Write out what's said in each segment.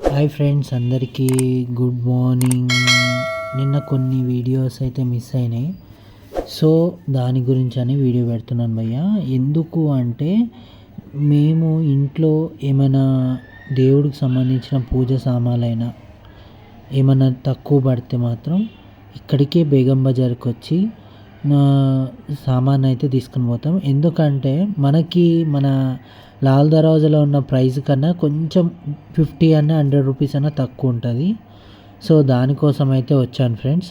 Hi friends అందరికీ good morning. నిన్న కొన్ని వీడియోస్ అయితే మిస్ అయినాయి. సో దాని గురించి అని వీడియో పెడుతున్నాను భయ్య. ఎందుకు అంటే మేము ఇంట్లో ఏమైనా దేవుడికి సంబంధించిన పూజ సామాన్లైనా ఏమైనా తక్కువ పడితే మాత్రం ఇక్కడికే బేగం బజార్కి వచ్చి సామాన్ అయితే తీసుకుని పోతాం. ఎందుకంటే మనకి మన లాల్ దర్వాజాలో ఉన్న ప్రైస్ కన్నా కొంచెం ఫిఫ్టీ అన్న హండ్రెడ్ రూపీస్ అన్న తక్కువ ఉంటుంది. సో దానికోసం అయితే వచ్చాను ఫ్రెండ్స్.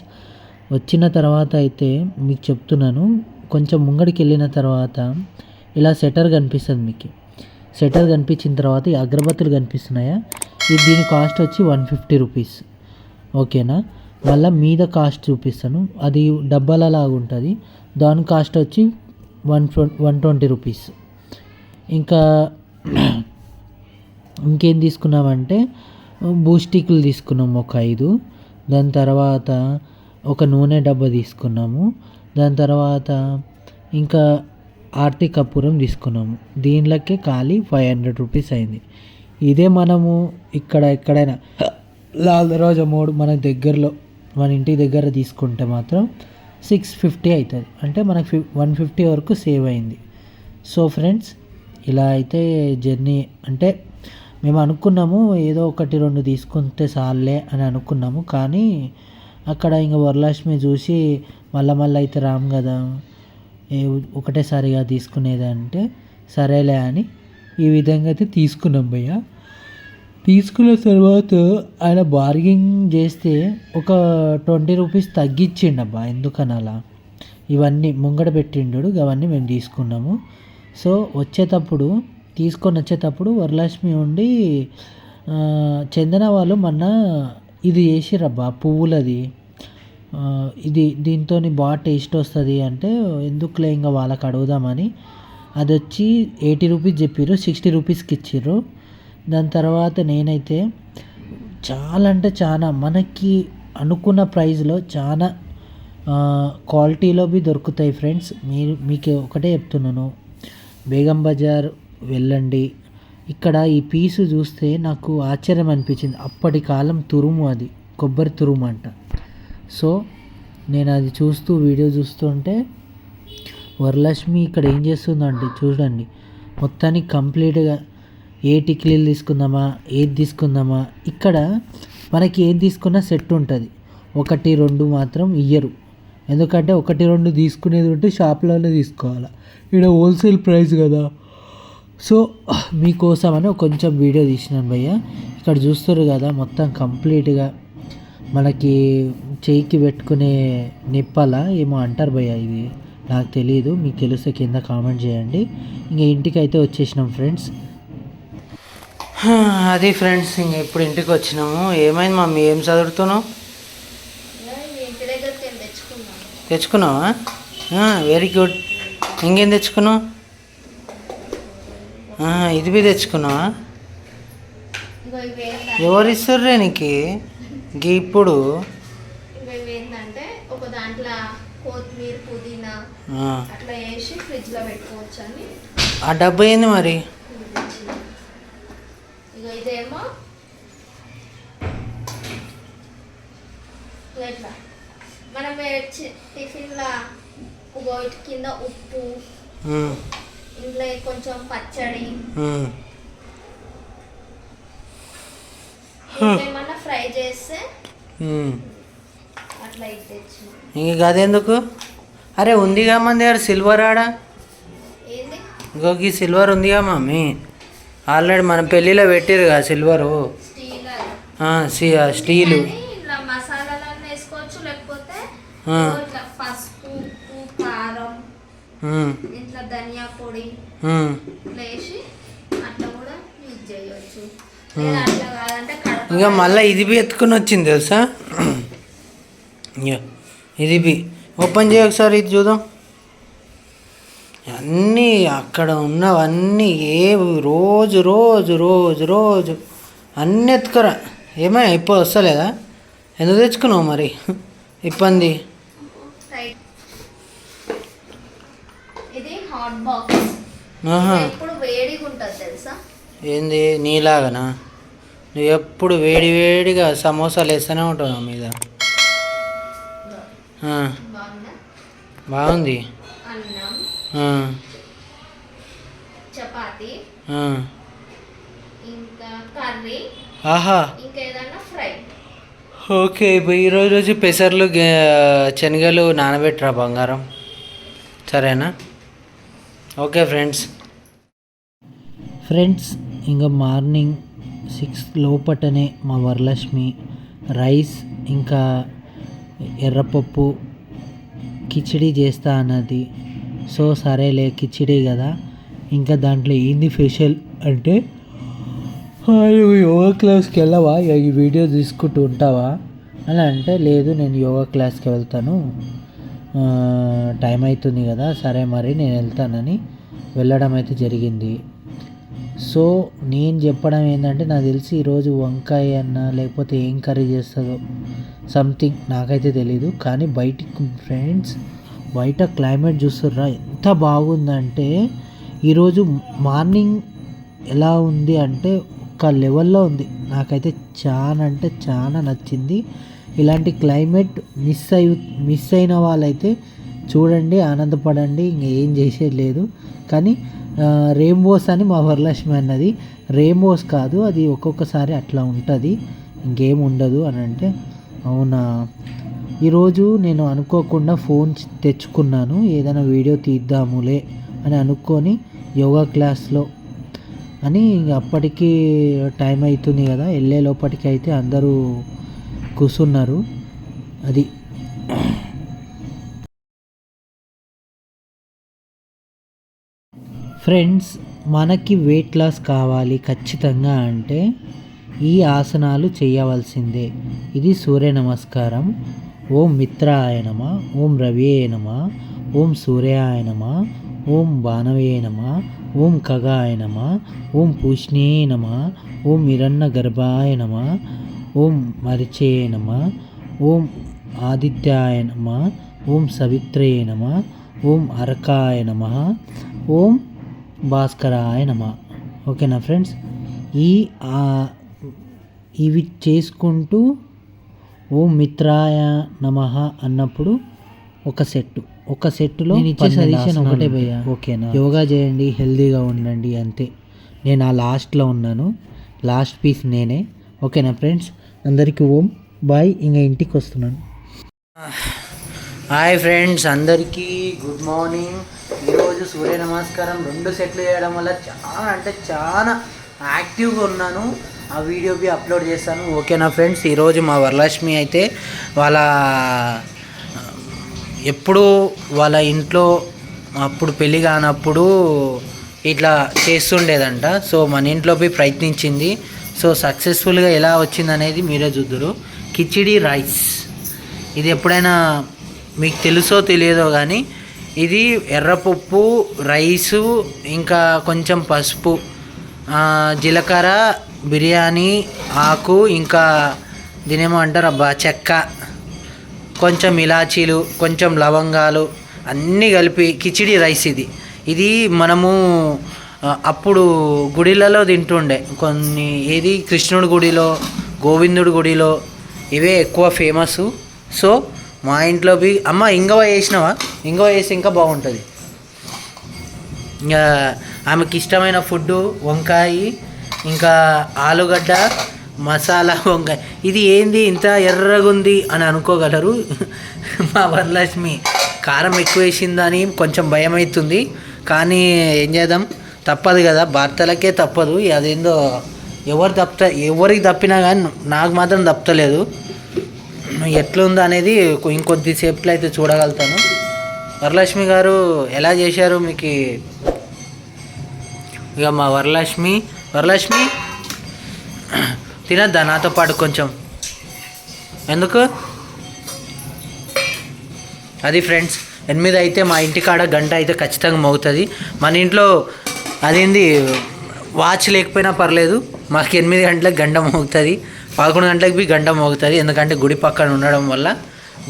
వచ్చిన తర్వాత అయితే మీకు చెప్తున్నాను. కొంచెం ముంగడికి వెళ్ళిన తర్వాత ఇలా సెటర్ కనిపిస్తుంది మీకు. సెటర్ కనిపించిన తర్వాత ఈ అగరబత్తులు కనిపిస్తున్నాయా? ఇది దీని కాస్ట్ వచ్చి వన్ ఫిఫ్టీ రూపీస్. ఓకేనా? వల్ల మీద కాస్ట్ చూపిస్తాను. అది డబ్బాల లాగా ఉంటుంది. దాని కాస్ట్ వచ్చి వన్ వన్ ట్వంటీ రూపీస్. ఇంకా ఇంకేం తీసుకున్నామంటే బూస్టిక్లు తీసుకున్నాము ఒక ఐదు. దాని తర్వాత ఒక నూనె డబ్బా తీసుకున్నాము. దాని తర్వాత ఇంకా ఆర్తి కపూరం తీసుకున్నాము. దీనిలోకే ఖాళీ ఫైవ్ హండ్రెడ్ రూపీస్ అయింది. ఇదే మనము ఇక్కడ ఎక్కడైనా లాల్ దరోజా మోడ్ మన దగ్గరలో మన ఇంటి దగ్గర తీసుకుంటే మాత్రం సిక్స్ ఫిఫ్టీ అవుతుంది అంటే మనకు ఫిఫ్ వన్ ఫిఫ్టీ వరకు సేవ్ అయింది. సో ఫ్రెండ్స్ ఇలా అయితే జర్నీ అంటే మేము అనుకున్నాము ఏదో ఒకటి రెండు తీసుకుంటే చాలే అని అనుకున్నాము. కానీ అక్కడ ఇంకా వరలక్ష్మి చూసి మళ్ళా మళ్ళీ అయితే రాము కదా ఏ ఒకటేసారిగా తీసుకునేది అంటే సరేలే అని ఈ విధంగా అయితే తీసుకున్నాం భయ్య. తీసుకున్న తర్వాత ఆయన బార్గింగ్ చేస్తే ఒక ట్వంటీ రూపీస్ తగ్గించిండు అబ్బా ఎందుకని అలా ఇవన్నీ ముంగడ పెట్టిండు అవన్నీ మేము తీసుకున్నాము. సో వచ్చేటప్పుడు తీసుకొని వచ్చేటప్పుడు వరలక్ష్మి ఉండి చందన వాళ్ళు మొన్న ఇది చేసిరబ్బా పువ్వులది. ఇది దీంతో బాగా టేస్ట్ వస్తుంది అంటే ఎందుకులే ఇంకా వాళ్ళకి అడుగుదామని? అది వచ్చి ఎయిటీ రూపీస్ చెప్పారు సిక్స్టీ రూపీస్కి ఇచ్చిర్రు. దాని తర్వాత నేనైతే చాలా అంటే చాలా మనకి అనుకున్న ప్రైస్లో చాలా క్వాలిటీలో బి దొరుకుతాయి ఫ్రెండ్స్ మీరు మీకు ఒకటే చెప్తున్నాను. బేగం బజార్ వెళ్ళండి. ఇక్కడ ఈ పీసు చూస్తే నాకు ఆశ్చర్యం అనిపించింది. అప్పటి కాలం తురుము అది కొబ్బరి తురుము అంట. సో నేను అది చూస్తూ వీడియో చూస్తుంటే వరలక్ష్మి ఇక్కడ ఏం చేస్తుందంటే చూడండి. మొత్తానికి కంప్లీట్గా ఏ టిక్లీలు తీసుకుందామా ఏది తీసుకుందామా ఇక్కడ మనకి ఏది తీసుకున్నా సెట్ ఉంటుంది. ఒకటి రెండు మాత్రం ఇయ్యరు. ఎందుకంటే ఒకటి రెండు తీసుకునేది ఉంటే షాప్లోనే తీసుకోవాలి. ఇక్కడ హోల్సేల్ ప్రైస్ కదా. సో మీకోసమని కొంచెం వీడియో తీసినాను భయ్య. ఇక్కడ చూస్తారు కదా మొత్తం కంప్లీట్గా మనకి చేయికి పెట్టుకునే నిప్పల ఏమో అంటారు భయ్య ఇది. నాకు తెలియదు మీకు తెలిస్తే కింద కామెంట్ చేయండి. ఇంకా ఇంటికి అయితే వచ్చేసినాం ఫ్రెండ్స్. అది ఫ్రెండ్స్ ఇంక ఇప్పుడు ఇంటికి వచ్చినాము. ఏమైంది మమ్మీ? ఏం చదువుతున్నావు? తెచ్చుకున్నావా? వెరీ గుడ్ ఇంకేం తెచ్చుకున్నావు? ఇది బి తెచ్చుకున్నావా? ఎవరు ఇస్తారే నీకు? ఇప్పుడు. ఒక దాంట్లో కొత్తిమీర పుదీనా అట్లా వేసి పెట్టుకోవచ్చు అని ఆ డబ్బా ఏంది మరి? ఇదేమో? ఇట్లా. మనం టిఫిన్లో ఒకటి కింద ఉప్పు ఇంట్లో కొంచెం పచ్చడి. ఏమన్నా ఫ్రై చేస్తే. అట్లా ఇది తెచ్చు ఇంక గదెందుకు? అరే ఉందిగా మన దగ్గర సిల్వర్ ఆడ ఇంకొక సిల్వర్ ఉందిగా మమ్మీ ఆల్రెడీ మన పెళ్ళిలో పెట్టిరు కదా సిల్వరు? స్టీల్. ఇట్లా ధనియా పొడి వేసి అట్లా కూడా యూజ్ చేయవచ్చు అట్లా కాదంటే ఇంకా మళ్ళీ ఇది బి ఎత్తుకుని వచ్చింది తెలుసా? ఇది బి. ఓపెన్ చేయ ఒకసారి ఇది చూద్దాం. అన్నీ అక్కడ ఉన్నవన్నీ ఏ రోజు రోజు రోజు రోజు అన్నీ ఎత్తుకురా. ఏమో ఇప్పుడు వస్తలేదా? ఎందుకు తెచ్చుకున్నావు మరి? ఇబ్బంది. ఏంది? నీలాగనా? నువ్వు ఎప్పుడు వేడి వేడిగా సమోసాలు వేస్తూనే ఉంటావు నా మీద. బాగుందా. చపాతి. ఇంకా కర్రీ. ఆహా. ఇంకా ఫ్రై. ఓకే ఇప్పుడు ఈరోజు రోజు పెసర్లు గే- శనగలు నానబెట్టరా బంగారం? సరేనా? Okay friends. ఫ్రెండ్స్ ఇంకా మార్నింగ్ సిక్స్ లోపటనే మా వరలక్ష్మి రైస్ ఇంకా ఎర్రపప్పు కిచిడి చేస్తా అన్నది. సో సరేలే కిచిడి కదా. ఇంకా దాంట్లో ఏంది ఫేషియల్ అంటే నువ్వు యోగా క్లాస్కి వెళ్ళవా? ఈ వీడియో తీసుకుంటూ ఉంటావా? అని అంటే లేదు నేను యోగా క్లాస్కి వెళ్తాను. టైం అవుతుంది కదా సరే మరి నేను వెళ్తానని వెళ్ళడం అయితే జరిగింది. సో నేను చెప్పడం ఏంటంటే నాకు తెలిసి ఈరోజు వంకాయ అన్న లేకపోతే ఏం కర్రీ చేస్తుందో సంథింగ్ నాకైతే తెలీదు. కానీ బయటికి ఫ్రెండ్స్ బయట క్లైమేట్ చూస్తుర్రా ఎంత బాగుందంటే ఈరోజు మార్నింగ్ ఎలా ఉంది అంటే ఒక లెవెల్లో ఉంది. నాకైతే చాలా అంటే చాలా నచ్చింది. ఇలాంటి క్లైమేట్ మిస్ అయి మిస్ అయిన వాళ్ళైతే చూడండి ఆనందపడండి ఇంకా ఏం చేసేది లేదు. కానీ రెయిన్బోస్ అని మా వరలక్ష్మి అన్నది. రెయిన్బోస్ కాదు అది ఒక్కొక్కసారి అట్లా ఉంటుంది. ఇంకేం ఉండదు అని అంటే అవునా? ఈరోజు నేను అనుకోకుండా ఫోన్ తెచ్చుకున్నాను ఏదైనా వీడియో తీద్దాములే అని అనుకొని యోగా క్లాస్లో అని అప్పటికి టైం అవుతుంది కదా వెళ్ళే లోపటికి అయితే అందరూ కూర్చున్నారు అది. ఫ్రెండ్స్ మనకి వెయిట్ లాస్ కావాలి ఖచ్చితంగా అంటే ఈ ఆసనాలు చేయవలసిందే. ఇది సూర్య నమస్కారం. ఓం మిత్రాయ నమ ఓం రవియే నమ ఓం సూర్యాయ నమ ఓం బాణవే నమ ఓం ఖగాయ నమ ఓం పూష్ణే నమ ఓం హిరణ్య గర్భాయ నమ ఓం మరిచే నమ ఓం ఆదిత్యాయ నమ ఓం సవిత్రే నమ ఓం అరకాయ నమ ఓం భాస్కరాయ నమ ఓకేనా ఫ్రెండ్స్ ఈ ఇవి చేసుకుంటూ ఓం మిత్రాయ నమ అన్నప్పుడు ఒక సెట్ ఒక సెట్లో నేను ఇచ్చే సజెషన్ ఒకటే భయ్యా. ఓకేనా? యోగా చేయండి హెల్తీగా ఉండండి అంతే. నేను ఆ లాస్ట్లో ఉన్నాను. లాస్ట్ పీస్ నేనే. ఓకేనా ఫ్రెండ్స్? అందరికీ ఓం. బాయ్. ఇంకా ఇంటికి వస్తున్నాను. Hi friends. అందరికీ గుడ్ మార్నింగ్. ఈరోజు సూర్య నమస్కారం. రెండు సెట్లు చేయడం వల్ల చాలా అంటే చాలా యాక్టివ్గా ఉన్నాను. ఆ వీడియో బి అప్లోడ్ చేస్తాను. ఓకేనా ఫ్రెండ్స్? ఈరోజు మా వరలక్ష్మి అయితే వాళ్ళ ఎప్పుడు వాళ్ళ ఇంట్లో అప్పుడు పెళ్ళి కానప్పుడు ఇట్లా చేస్తుండేదంట. సో మన ఇంట్లో పోయి ప్రయత్నించింది. సో సక్సెస్ఫుల్గా ఎలా వచ్చింది అనేది మీరే చూద్దరు. కిచిడి రైస్. ఇది ఎప్పుడైనా మీకు తెలుసో తెలియదో కానీ ఇది ఎర్రపప్పు రైసు ఇంకా కొంచెం పసుపు జీలకర్ర బిర్యానీ ఆకు ఇంకా దీనేమో అంటారు అబ్బా చెక్క. కొంచెం ఇలాచీలు కొంచెం లవంగాలు అన్నీ కలిపి కిచిడి రైస్ ఇది. ఇది మనము అప్పుడు గుడిలలో తింటుండే. కొన్ని ఏది? కృష్ణుడి గుడిలో గోవిందుడి గుడిలో ఇవే ఎక్కువ ఫేమస్. సో మా ఇంట్లో బి అమ్మ ఇంగవ వేసినావా ఇంగవ వేసి ఇంకా బాగుంటుంది. ఇంకా ఆమెకి ఇష్టమైన ఫుడ్ వంకాయ ఇంకా ఆలుగడ్డ మసాలా వంకాయ. ఇది ఏంది? ఇంత ఎర్రగుంది అని అనుకోగలరు. మా వరలక్ష్మి కారం ఎక్కువ వేసిందని కొంచెం భయం అవుతుంది కానీ ఏం చేద్దాం? తప్పదు కదా. భర్తలకే తప్పదు. అదేందో ఎవరు తప్ప ఎవరికి తప్పినా కానీ నాకు మాత్రం తప్పలేదు ఎట్లుందో అనేది ఇంకొద్దిసేపులో అయితే చూడగలుగుతాను. వరలక్ష్మి గారు ఎలా చేశారు మీకు? ఇక మా వరలక్ష్మి వరలక్ష్మి తినద్దా నాతో పాటు కొంచెం. ఎందుకు? అది ఫ్రెండ్స్ ఎనిమిది అయితే మా ఇంటికాడ గంట అయితే ఖచ్చితంగా మోగుతుంది. మన ఇంట్లో అదేంది వాచ్ లేకపోయినా పర్లేదు మాకు ఎనిమిది గంటలకు గంట మోగుతుంది. పదకొండు గంటలకు బి గంట మోగుతుంది ఎందుకంటే గుడి పక్కన ఉండడం వల్ల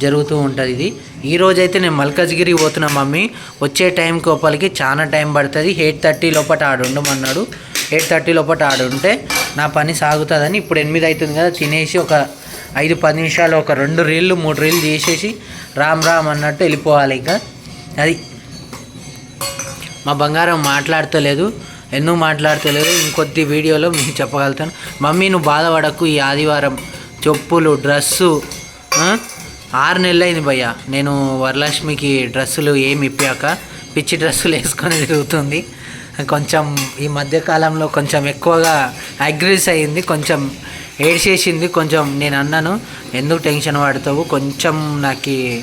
జరుగుతూ ఉంటుంది ఇది. ఈ రోజు అయితే నేను మల్కజ్గిరి పోతున్నా మమ్మీ. వచ్చే టైం కోపలికి చాలా టైం పడుతుంది ఎయిట్ థర్టీ లోపల ఆడు ఉండమన్నాడు ఎయిట్ థర్టీ లోపల ఆడుంటే నా పని సాగుతుందని ఇప్పుడు ఎనిమిది అవుతుంది కదా తినేసి ఒక ఐదు పది నిమిషాలు ఒక రెండు రీళ్ళు మూడు రీళ్ళు తీసేసి రామ్ రామ్ అన్నట్టు వెళ్ళిపోవాలి ఇంకా. అది. మా బంగారం మాట్లాడతలేదు ఎన్నో మాట్లాడతలేదు ఇంకొద్ది వీడియోలో మీకు చెప్పగలుగుతాను. మమ్మీ నువ్వు బాధపడకు ఈ ఆదివారం చెప్పులు డ్రెస్సు ఆరు నెలలు అయింది భయ్య. నేను వరలక్ష్మికి డ్రెస్సులు ఏమి ఇప్పాక పిచ్చి డ్రెస్సులు వేసుకొని తిరుగుతుంది. కొంచెం ఈ మధ్యకాలంలో కొంచెం ఎక్కువగా అగ్రెస్ అయ్యింది కొంచెం ఏడ్చేసింది కొంచెం నేను అన్నాను ఎందుకు టెన్షన్ పడతావు? కొంచెం నాకు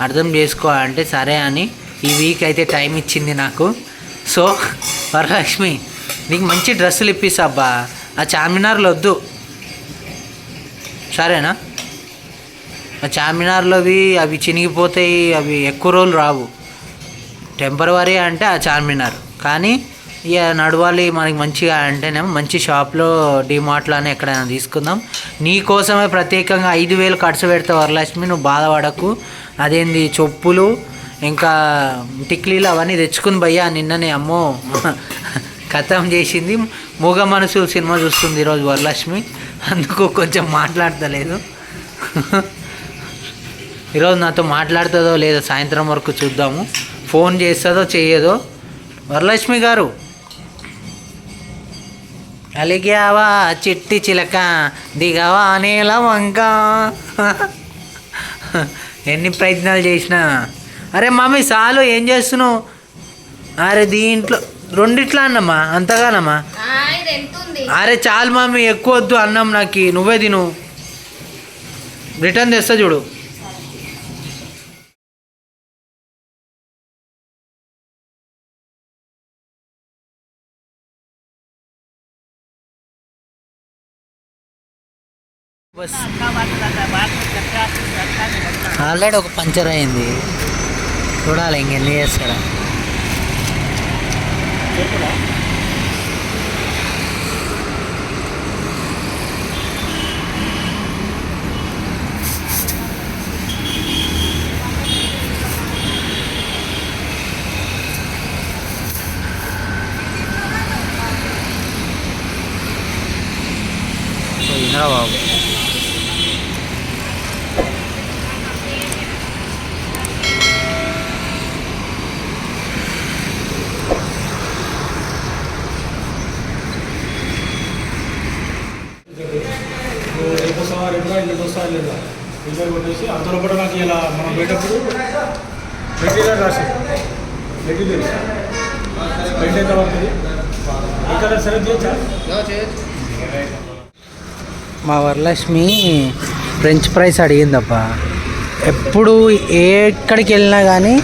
అర్థం చేసుకో అంటే సరే అని ఈ వీక్ అయితే టైం ఇచ్చింది నాకు. సో వరలక్ష్మి నీకు మంచి డ్రెస్సులు ఇప్పిస్తా అబ్బా. ఆ చార్మినార్లో వద్దు. సరేనా? ఆ చార్మినార్లోవి అవి చినిగిపోతాయి అవి ఎక్కువ రోజులు రావు. టెంపరవరీ అంటే ఆ చార్మినార్. కానీ ఇక నడవాలి మనకి మంచిగా అంటేనేమో మంచి షాప్లో డిమార్ట్లోనే ఎక్కడైనా తీసుకుందాం. నీ కోసమే ప్రత్యేకంగా ఐదు వేలు ఖర్చు పెడతావు వరలక్ష్మి నువ్వు బాధపడకు. అదేంది చెప్పులు ఇంకా టిక్లీలు అవన్నీ తెచ్చుకుని భయ్యా నిన్ననే అమ్మో కథం చేసింది. మూగ మనసు సినిమా చూస్తుంది ఈరోజు వరలక్ష్మి. అందుకు కొంచెం మాట్లాడతలేదు. ఈరోజు నాతో మాట్లాడుతుందో లేదో సాయంత్రం వరకు చూద్దాము. ఫోన్ చేస్తుందో చేయదో వరలక్ష్మి గారు. అలిగావా చిట్టి చిలక దిగవా నేల వంక. ఎన్ని ప్రయత్నాలు చేసినా. అరే మమ్మీ చాలు ఏం చేస్తున్నావు? అరే దీంట్లో రెండిట్లా అన్నమ్మా అంతగానమ్మా? అరే చాలు మమ్మీ ఎక్కువ వద్దు అన్నం నాకు నువ్వే తిను. రిటర్న్ తెస్తా చూడు. ఆల్రెడీ ఒక పంచర్ అయింది. చూడాలి ఇంకెన్ని చేస్తాడా ఇంద్రబాబు రిజర్వ్ కొట్టేసి అంతలో కూడా నాకు ఇలా మనం పోయేటప్పుడు మెటీరియల్ రాసి మెటీరియల్. పెయింట్ ఎంత పడుతుంది ఏ కలర్ సెలెక్ట్ చేయొచ్చా? మా వరలక్ష్మి ఫ్రెంచ్ ఫ్రైస్ అడిగిందబ్బా. ఎప్పుడు ఎక్కడికి వెళ్ళినా కానీ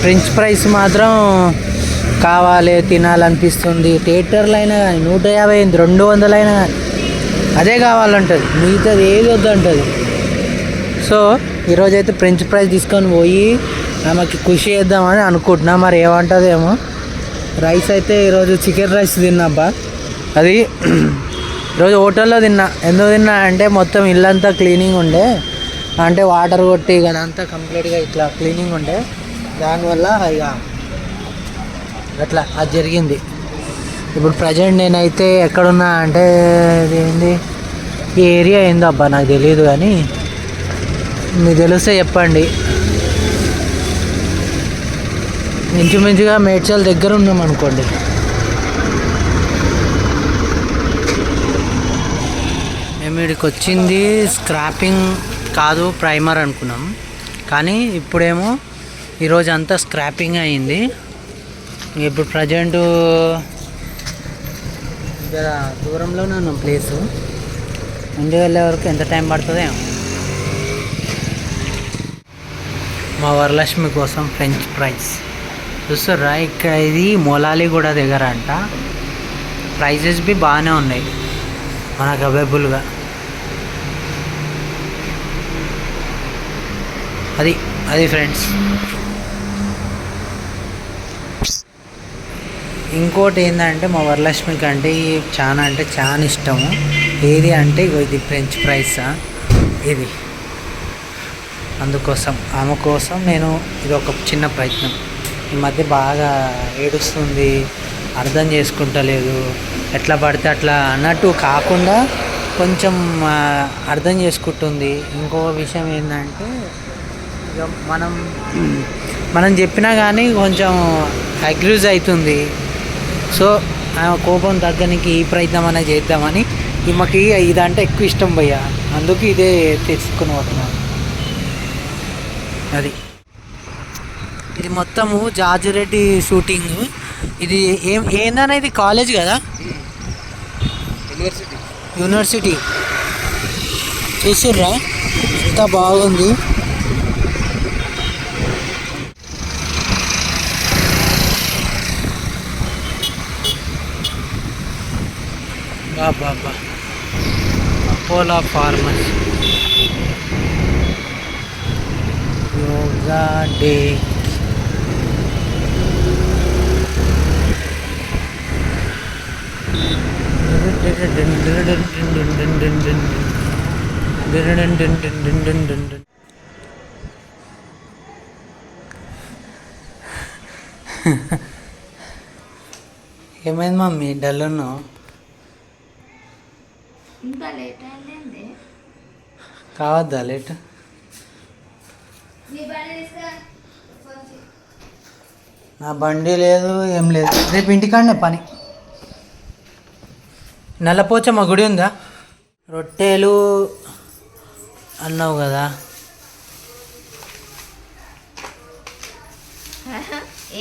ఫ్రెంచ్ ఫ్రైస్ మాత్రం కావాలి తినాలనిపిస్తుంది. థియేటర్లో అయినా కానీ నూట యాభై అయింది రెండు వందలైనా కానీ. అదే కావాలంటుంది. మిగతాది ఏది వద్దంటుంది. సో ఈరోజైతే ఫ్రెంచ్ ఫ్రైస్ తీసుకొని పోయి ఆమెకి ఖుషి చేద్దామని అనుకుంటున్నా. మరి ఏమంటుందేమో. రైస్ అయితే ఈరోజు చికెన్ రైస్ తిన్నాబ్బా అది ఈరోజు హోటల్లో తిన్నా. ఎందుకు తిన్నా అంటే మొత్తం ఇల్లంతా క్లీనింగ్ ఉండే. అంటే వాటర్ కొట్టి కానీ అంతా కంప్లీట్గా ఇట్లా క్లీనింగ్ ఉండే. దానివల్ల ఇక అట్లా అది జరిగింది. ఇప్పుడు ప్రజెంట్ నేనైతే ఎక్కడున్నా అంటే ఏంది ఈ ఏరియా ఏందో అబ్బా నాకు తెలియదు కానీ మీకు తెలిస్తే చెప్పండి. ఇంచుమించుగా మేడ్చల్ దగ్గర ఉన్నాం అనుకోండి. మేము ఇక్కడికి వచ్చింది స్క్రాపింగ్ కాదు ప్రైమర్ అనుకున్నాం. కానీ ఇప్పుడేమో ఈరోజు అంతా స్క్రాపింగ్ అయింది. ఇప్పుడు ప్రజెంటు జర దూరంలోనే ఉన్నాం ప్లేసు ముందు వెళ్ళే వరకు ఎంత టైం పడుతుందో మా వరలక్ష్మి కోసం ఫ్రెంచ్ ఫ్రైస్ చూస్తారా ఇక్కడ ఇది మొలాలిగూడ దగ్గర అంట. ప్రైజెస్ బి బాగానే ఉన్నాయి మనకు అవైలబుల్గా అది అది ఫ్రెండ్స్ ఇంకోటి ఏంటంటే మా వరలక్ష్మికి అంటే చాలా అంటే చాలా ఇష్టము. ఏది అంటే ఇది ఫ్రెంచ్ ఫ్రైస్ ఇది. అందుకోసం ఆమె కోసం నేను ఇది ఒక చిన్న ప్రయత్నం. ఈ మధ్య బాగా ఏడుస్తుంది అర్థం చేసుకుంటలేదు. ఎట్లా పడితే అట్లా అన్నట్టు కాకుండా కొంచెం అర్థం చేసుకుంటుంది. ఇంకో విషయం ఏంటంటే ఇక మనం మనం చెప్పినా కానీ కొంచెం అగ్రూజ్ అవుతుంది. సో ఆ కోపం తగ్గనికి ఈ ప్రయత్నం అనేది చేద్దామని ఈమెకి ఇదంటే ఎక్కువ ఇష్టం భయ్య. అందుకు ఇదే తెచ్చుకుని పోతున్నాను అది. ఇది మొత్తము జాజిరెడ్డి షూటింగ్. ఇది ఏం ఏందన్నా ఇది కాలేజ్ కదా? యూనివర్సిటీ. యూనివర్సిటీ. చూసిర్రా? ఎంత బాగుంది. అపోలో ఫార్మసీ యోగా డే ఏమైంది మమ్మీ? డల్ ఉన్నావు ఇంత లేట్ అయింది. కావద్దా లేట్? నీ బండి లేదు ఏం లేదు. రేపు ఇంటికాడనే పని. నల్లపోచమ్మ గుడి ఉందా? రొట్టెలు అన్నావు కదా.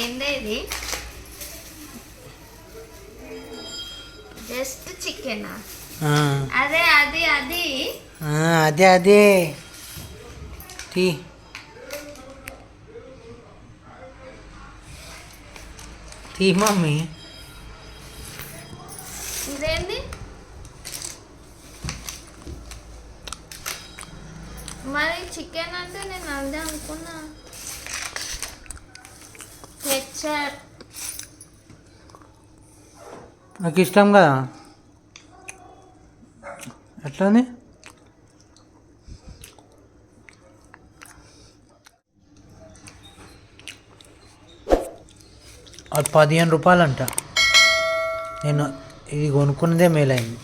ఏందే ఇది? జస్ట్ చికెనా? అదే అది అది. అదే అదే. తీ తీ మమ్మీ. ఇదేంది? మరి చికెన్ అంటే నేను అదే అనుకున్నా. హెచ్ఆర్ నాకు ఇష్టం కదా. అట్లానే? అది పదిహేను రూపాయలంట. నేను ఇది కొనుక్కున్నదే మేలైంది.